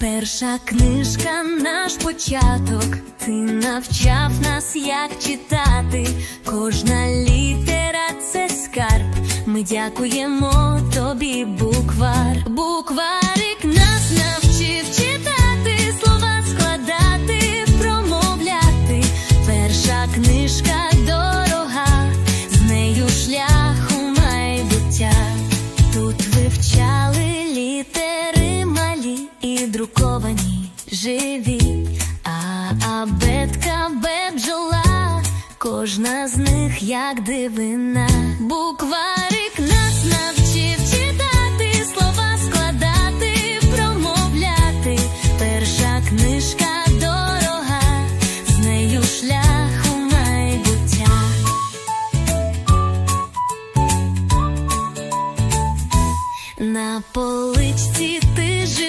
Перша книжка наш початок. Ти навчав нас, як читати. Кожна літера це скарб. Ми дякуємо тобі, буквар. Букварик нас навчив читати, слова складати, промовляти. Перша книжка живі, а абетка беджола, кожна з них як дивина. Букварик нас навчив читати, слова складати, промовляти. Перша книжка дорога, з нею шлях майбуття. На поличці ти живи,